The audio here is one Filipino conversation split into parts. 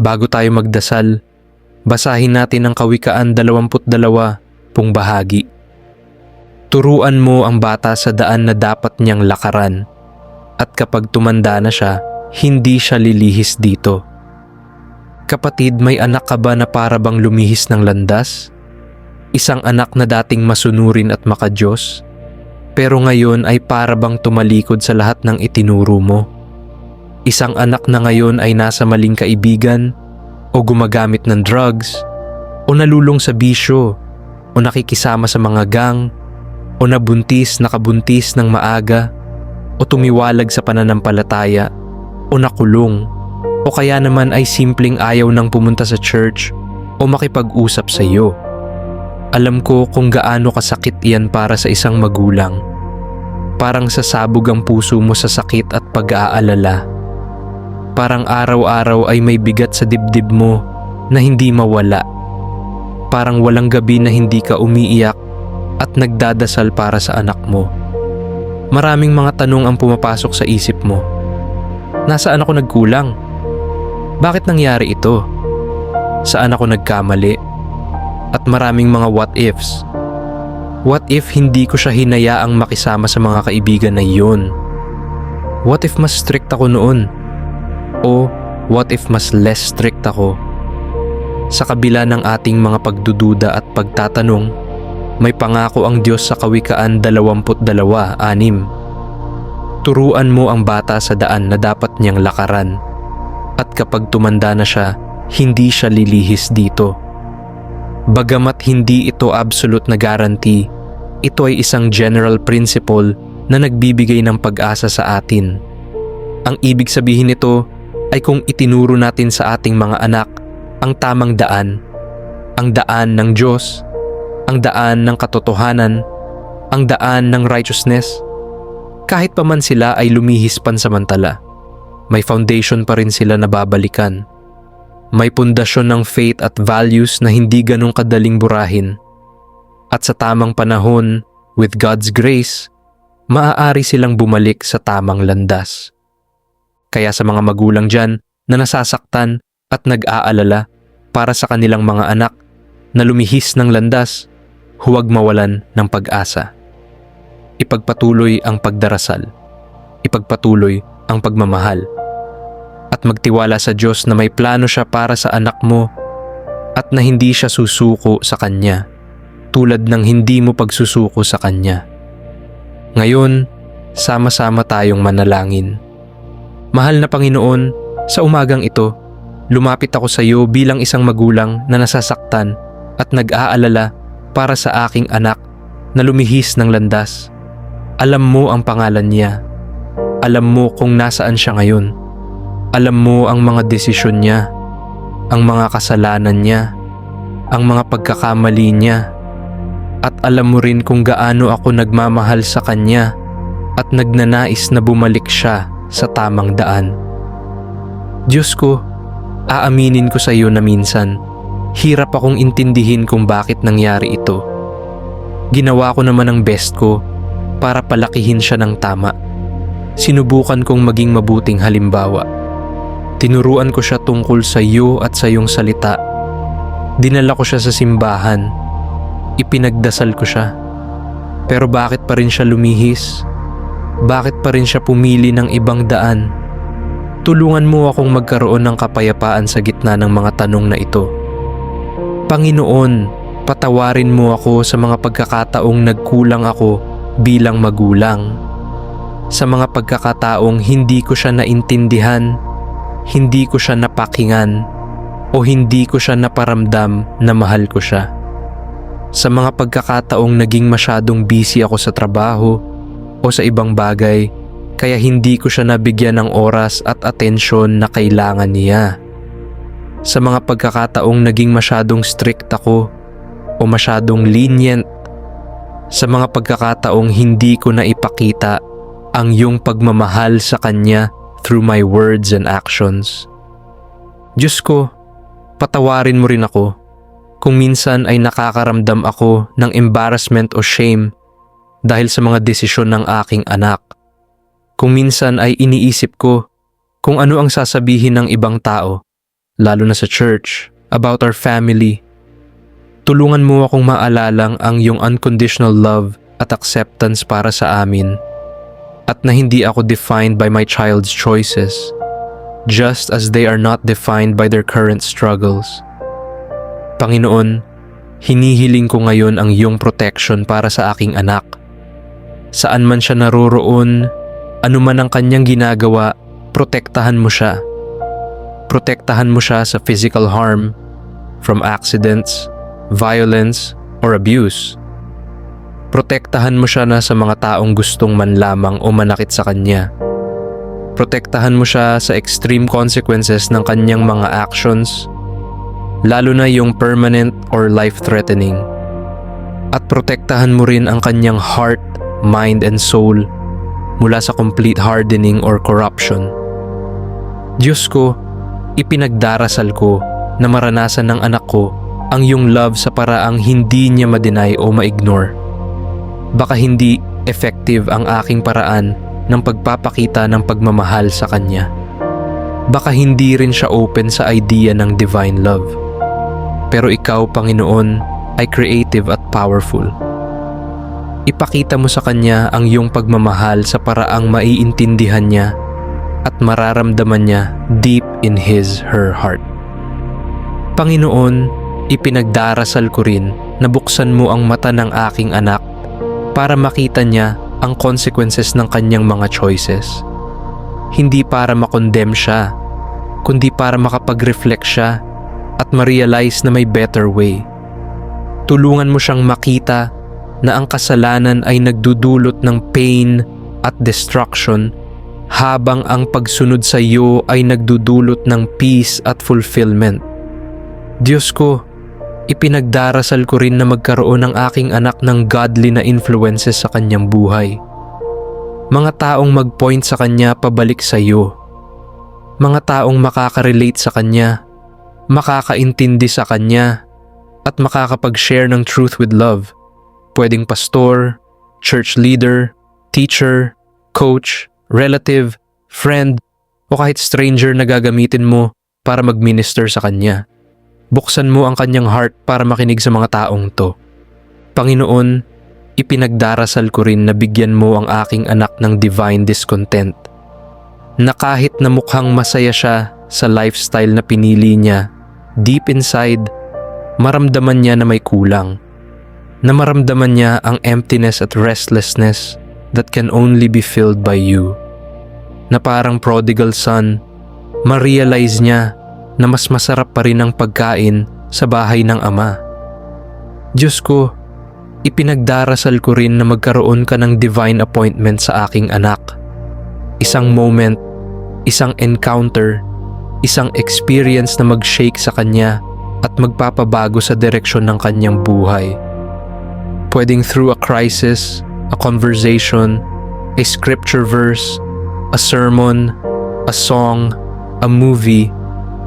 Bago tayo magdasal, basahin natin ang Kawikaan 22 pong bahagi. Turuan mo ang bata sa daan na dapat niyang lakaran at kapag tumanda na siya, hindi siya lilihis dito. Kapatid, may anak ka ba na para bang lumihis ng landas? Isang anak na dating masunurin at makajos, pero ngayon ay para bang tumalikod sa lahat ng itinuro mo. Isang anak na ngayon ay nasa maling kaibigan, o gumagamit ng drugs, o nalulong sa bisyo, o nakikisama sa mga gang, o nabuntis, nakabuntis ng maaga, o tumiwalag sa pananampalataya, o nakulong, o kaya naman ay simpleng ayaw nang pumunta sa church o makipag-usap sa iyo. Alam ko kung gaano kasakit iyan para sa isang magulang. Parang sasabog ang puso mo sa sakit at pag-aalala. Parang araw-araw ay may bigat sa dibdib mo na hindi mawala. Parang walang gabi na hindi ka umiiyak at nagdadasal para sa anak mo. Maraming mga tanong ang pumapasok sa isip mo. Nasaan ako nagkulang? Bakit nangyari ito? Saan ako nagkamali? At maraming mga what ifs. What if hindi ko siya hinayaang makisama sa mga kaibigan na iyon? What if mas strict ako noon? O what if mas less strict ako? Sa kabila ng ating mga pagdududa at pagtatanong, may pangako ang Diyos sa Kawikaan 22.6. Turuan mo ang bata sa daan na dapat niyang lakaran. At kapag tumanda na siya, hindi siya lilihis dito. Bagamat hindi ito absolute na guarantee, ito ay isang general principle na nagbibigay ng pag-asa sa atin. Ang ibig sabihin nito ay kung itinuro natin sa ating mga anak ang tamang daan, ang daan ng Diyos, ang daan ng katotohanan, ang daan ng righteousness, kahit pa man sila ay lumihis pansamantala, may foundation pa rin sila na babalikan. May pundasyon ng faith at values na hindi ganong kadaling burahin. At sa tamang panahon, with God's grace, maaari silang bumalik sa tamang landas. Kaya sa mga magulang dyan na nasasaktan at nag-aalala para sa kanilang mga anak na lumihis ng landas, huwag mawalan ng pag-asa. Ipagpatuloy ang pagdarasal. Ipagpatuloy ang pagmamahal. At magtiwala sa Diyos na may plano siya para sa anak mo at na hindi siya susuko sa Kanya tulad ng hindi mo pagsusuko sa Kanya. Ngayon, sama-sama tayong manalangin. Mahal na Panginoon, sa umagang ito, lumapit ako sa iyo bilang isang magulang na nasasaktan at nag-aalala para sa aking anak na lumihis ng landas. Alam mo ang pangalan niya. Alam mo kung nasaan siya ngayon. Alam mo ang mga desisyon niya, ang mga kasalanan niya, ang mga pagkakamali niya. At alam mo rin kung gaano ako nagmamahal sa kanya at nagnanais na bumalik siya sa tamang daan. Diyos ko, aaminin ko sa iyo na minsan, hirap akong intindihin kung bakit nangyari ito. Ginawa ko naman ang best ko para palakihin siya ng tama. Sinubukan kong maging mabuting halimbawa. Tinuruan ko siya tungkol sa iyo at sa iyong salita. Dinala ko siya sa simbahan. Ipinagdasal ko siya. Pero bakit pa rin siya lumihis? Bakit pa rin siya pumili ng ibang daan? Tulungan mo akong magkaroon ng kapayapaan sa gitna ng mga tanong na ito. Panginoon, patawarin mo ako sa mga pagkakataong nagkulang ako bilang magulang. Sa mga pagkakataong hindi ko siya naintindihan, hindi ko siya napakinggan, o hindi ko siya naparamdam na mahal ko siya. Sa mga pagkakataong naging masyadong busy ako sa trabaho o sa ibang bagay, kaya hindi ko siya nabigyan ng oras at atensyon na kailangan niya. Sa mga pagkakataong naging masyadong strict ako o masyadong lenient, sa mga pagkakataong hindi ko na ipakita ang iyong pagmamahal sa kanya through my words and actions. Diyos ko, patawarin mo rin ako kung minsan ay nakakaramdam ako ng embarrassment o shame dahil sa mga desisyon ng aking anak. Kung minsan ay iniisip ko kung ano ang sasabihin ng ibang tao lalo na sa church, about our family. Tulungan mo akong maalalang ang iyong unconditional love at acceptance para sa amin at na hindi ako defined by my child's choices, just as they are not defined by their current struggles. Panginoon, hinihiling ko ngayon ang iyong protection para sa aking anak. Saan man siya naroroon, anuman ang kanyang ginagawa, protektahan mo siya. Protektahan mo siya sa physical harm, from accidents, violence, or abuse. Protektahan mo siya na sa mga taong gustong manlamang o manakit sa kanya. Protektahan mo siya sa extreme consequences ng kanyang mga actions, lalo na yung permanent or life-threatening. At protektahan mo rin ang kanyang heart, mind, and soul mula sa complete hardening or corruption. Diyos ko, ipinagdarasal ko na maranasan ng anak ko ang iyong love sa paraang hindi niya ma-deny o ma-ignore. Baka hindi effective ang aking paraan ng pagpapakita ng pagmamahal sa kanya. Baka hindi rin siya open sa idea ng divine love. Pero ikaw, Panginoon, ay creative at powerful. Ipakita mo sa kanya ang iyong pagmamahal sa paraang maiintindihan niya at mararamdaman niya deep in his her heart. Panginoon, ipinagdarasal ko rin na buksan mo ang mata ng aking anak para makita niya ang consequences ng kanyang mga choices. Hindi para makondem siya, kundi para makapag-reflect siya at ma-realize na may better way. Tulungan mo siyang makita na ang kasalanan ay nagdudulot ng pain at destruction habang ang pagsunod sa iyo ay nagdudulot ng peace at fulfillment. Diyos ko, ipinagdarasal ko rin na magkaroon ng aking anak ng godly na influences sa kanyang buhay. Mga taong mag-point sa kanya pabalik sa iyo. Mga taong makaka-relate sa kanya, makakaintindi sa kanya, at makakapag-share ng truth with love. Pwedeng pastor, church leader, teacher, coach, relative, friend, o kahit stranger na gagamitin mo para mag-minister sa kanya. Buksan mo ang kanyang heart para makinig sa mga taong to. Panginoon, ipinagdarasal ko rin na bigyan mo ang aking anak ng divine discontent. Na kahit na mukhang masaya siya sa lifestyle na pinili niya, deep inside, maramdaman niya na may kulang. Na maramdaman niya ang emptiness at restlessness that can only be filled by you. Na parang prodigal son, ma-realize niya na mas masarap pa rin ang pagkain sa bahay ng ama. Diyos ko, ipinagdarasal ko rin na magkaroon ka ng divine appointment sa aking anak. Isang moment, isang encounter, isang experience na mag-shake sa kanya at magpapabago sa direksyon ng kanyang buhay. Pwedeng through a crisis, a conversation, a scripture verse, a sermon, a song, a movie,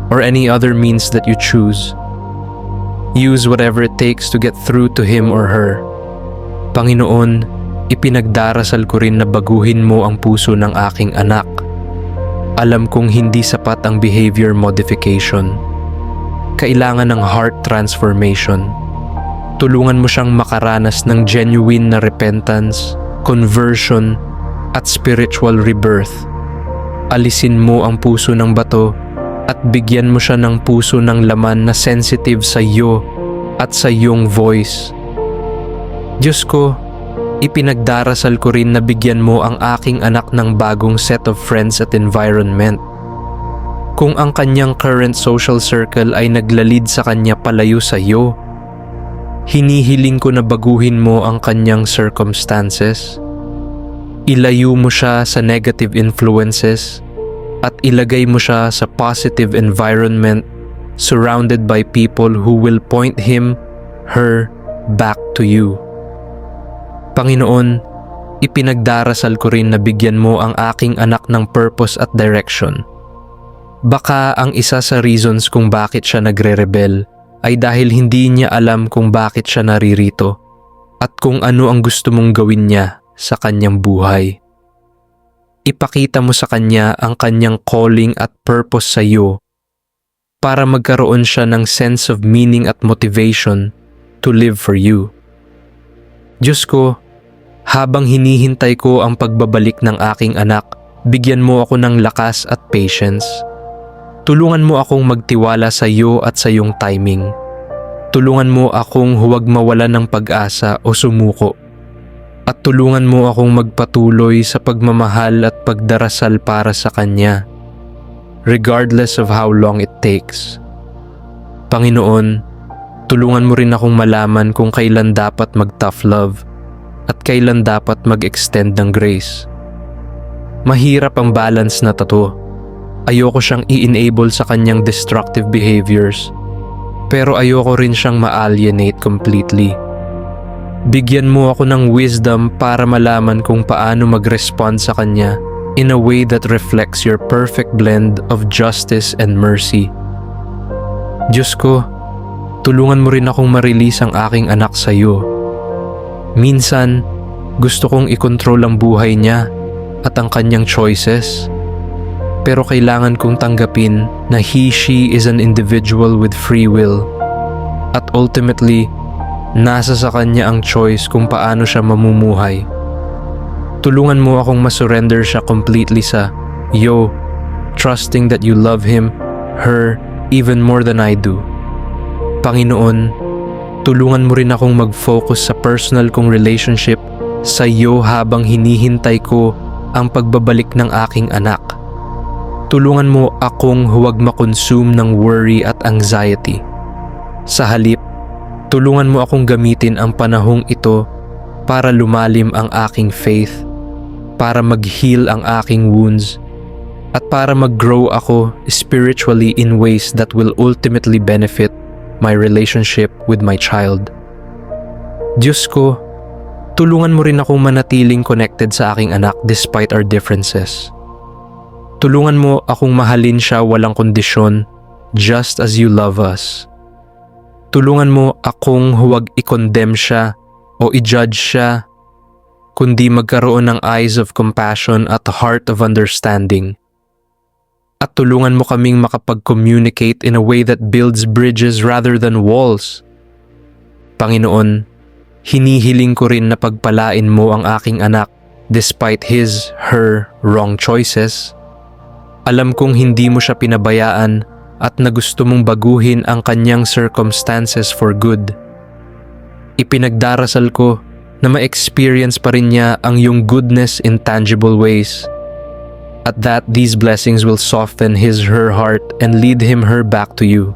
or any other means that you choose. Use whatever it takes to get through to him or her. Panginoon, ipinagdarasal ko rin na baguhin mo ang puso ng aking anak. Alam kong hindi sapat ang behavior modification. Kailangan ng heart transformation tulungan mo siyang makaranas ng genuine na repentance, conversion, at spiritual rebirth. Alisin mo ang puso ng bato at bigyan mo siya ng puso ng laman na sensitive sa iyo at sa iyong voice. Diyos ko, ipinagdarasal ko rin na bigyan mo ang aking anak ng bagong set of friends at environment. Kung ang kanyang current social circle ay naglalid sa kanya palayo sa iyo, Hinihiling ko na baguhin mo ang kanyang circumstances. Ilayo mo siya sa negative influences at ilagay mo siya sa positive environment surrounded by people who will point him, her, back to you. Panginoon, ipinagdarasal ko rin na bigyan mo ang aking anak ng purpose at direction. Baka ang isa sa reasons kung bakit siya nagre-rebel ay dahil hindi niya alam kung bakit siya naririto at kung ano ang gusto mong gawin niya sa kanyang buhay. Ipakita mo sa kanya ang kanyang calling at purpose sa iyo para magkaroon siya ng sense of meaning at motivation to live for you. Diyos ko, habang hinihintay ko ang pagbabalik ng aking anak, bigyan mo ako ng lakas at patience. Tulungan mo akong magtiwala sa iyo at sa iyong timing. Tulungan mo akong huwag mawala ng pag-asa o sumuko. At tulungan mo akong magpatuloy sa pagmamahal at pagdarasal para sa Kanya, regardless of how long it takes. Panginoon, tulungan mo rin akong malaman kung kailan dapat mag-tough love at kailan dapat mag-extend ng grace. Mahirap ang balance na tato. Ayoko siyang i-enable sa kanyang destructive behaviors pero ayoko rin siyang ma-alienate completely. Bigyan mo ako ng wisdom para malaman kung paano mag-respond sa kanya in a way that reflects your perfect blend of justice and mercy. Diyos ko, tulungan mo rin akong ma-release ang aking anak sa iyo. Minsan, gusto kong ikontrol ang buhay niya at ang kanyang choices. Pero kailangan kong tanggapin na he-she is an individual with free will. At ultimately, nasa sa kanya ang choice kung paano siya mamumuhay. Tulungan mo akong masurrender siya completely sa yo, trusting that you love him, her, even more than I do. Panginoon, tulungan mo rin akong mag-focus sa personal kong relationship sa iyo habang hinihintay ko ang pagbabalik ng aking anak. Tulungan mo akong huwag makonsume ng worry at anxiety. Sa halip, tulungan mo akong gamitin ang panahong ito para lumalim ang aking faith, para mag-heal ang aking wounds, at para mag-grow ako spiritually in ways that will ultimately benefit my relationship with my child. Diyos ko, tulungan mo rin akong manatiling connected sa aking anak despite our differences. Tulungan mo akong mahalin siya walang kondisyon just as you love us. Tulungan mo akong huwag i-condemn siya o i-judge siya, kundi magkaroon ng eyes of compassion at heart of understanding. At tulungan mo kaming makapag-communicate in a way that builds bridges rather than walls. Panginoon, hinihiling ko rin na pagpalain mo ang aking anak despite his, her wrong choices. Alam kong hindi mo siya pinabayaan at na gusto mong baguhin ang kanyang circumstances for good. Ipinagdarasal ko na ma-experience pa rin niya ang iyong goodness in tangible ways. At that these blessings will soften his her heart and lead him her back to you.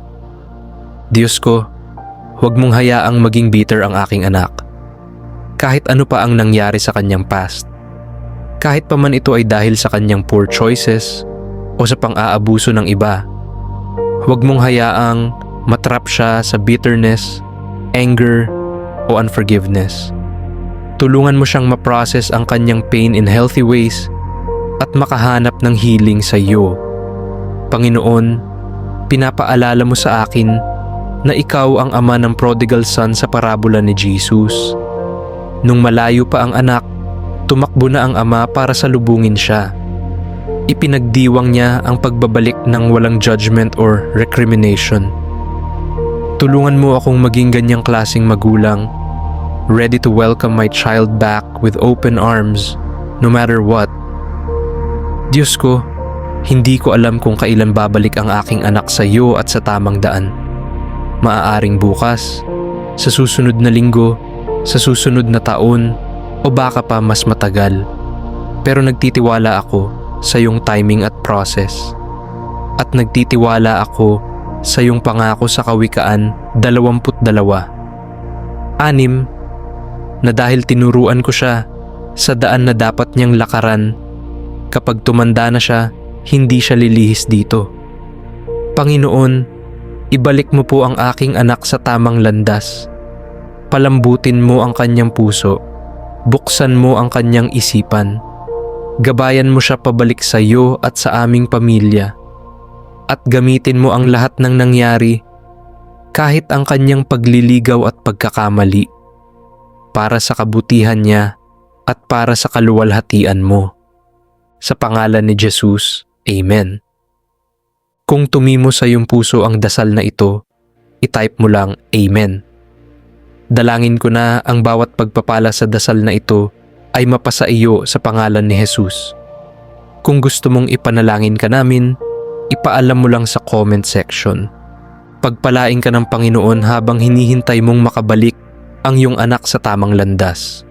Diyos ko, huwag mong hayaang maging bitter ang aking anak. Kahit ano pa ang nangyari sa kanyang past. Kahit pa man ito ay dahil sa kanyang poor choices o sa pang-aabuso ng iba. Huwag mong hayaang matrap siya sa bitterness, anger, o unforgiveness. Tulungan mo siyang ma-process ang kanyang pain in healthy ways at makahanap ng healing sa iyo. Panginoon, pinapaalala mo sa akin na ikaw ang ama ng prodigal son sa parabola ni Jesus. Nung malayo pa ang anak, tumakbo na ang ama para salubungin siya. Ipinagdiwang niya ang pagbabalik ng walang judgment or recrimination. Tulungan mo akong maging ganyang klasing magulang, ready to welcome my child back with open arms, no matter what. Diyos ko, hindi ko alam kung kailan babalik ang aking anak sa iyo at sa tamang daan. Maaaring bukas, sa susunod na linggo, sa susunod na taon, o baka pa mas matagal. Pero nagtitiwala ako sa iyong timing at process. At nagtitiwala ako sa iyong pangako sa Kawikaan 22. Anim, na dahil tinuruan ko siya sa daan na dapat niyang lakaran, kapag tumanda na siya, hindi siya lilihis dito. Panginoon, ibalik mo po ang aking anak sa tamang landas. Palambutin mo ang kanyang puso, buksan mo ang kanyang isipan. Gabayan mo siya pabalik sa iyo at sa aming pamilya. At gamitin mo ang lahat ng nangyari, kahit ang kanyang pagliligaw at pagkakamali, para sa kabutihan niya at para sa kaluwalhatian mo. Sa pangalan ni Jesus, Amen. Kung tumimo sa iyong puso ang dasal na ito, itype mo lang Amen. Dalangin ko na ang bawat pagpapala sa dasal na ito ay mapasa iyo sa pangalan ni Jesus. Kung gusto mong ipanalangin ka namin, ipaalam mo lang sa comment section. Pagpalain ka ng Panginoon habang hinihintay mong makabalik ang iyong anak sa tamang landas.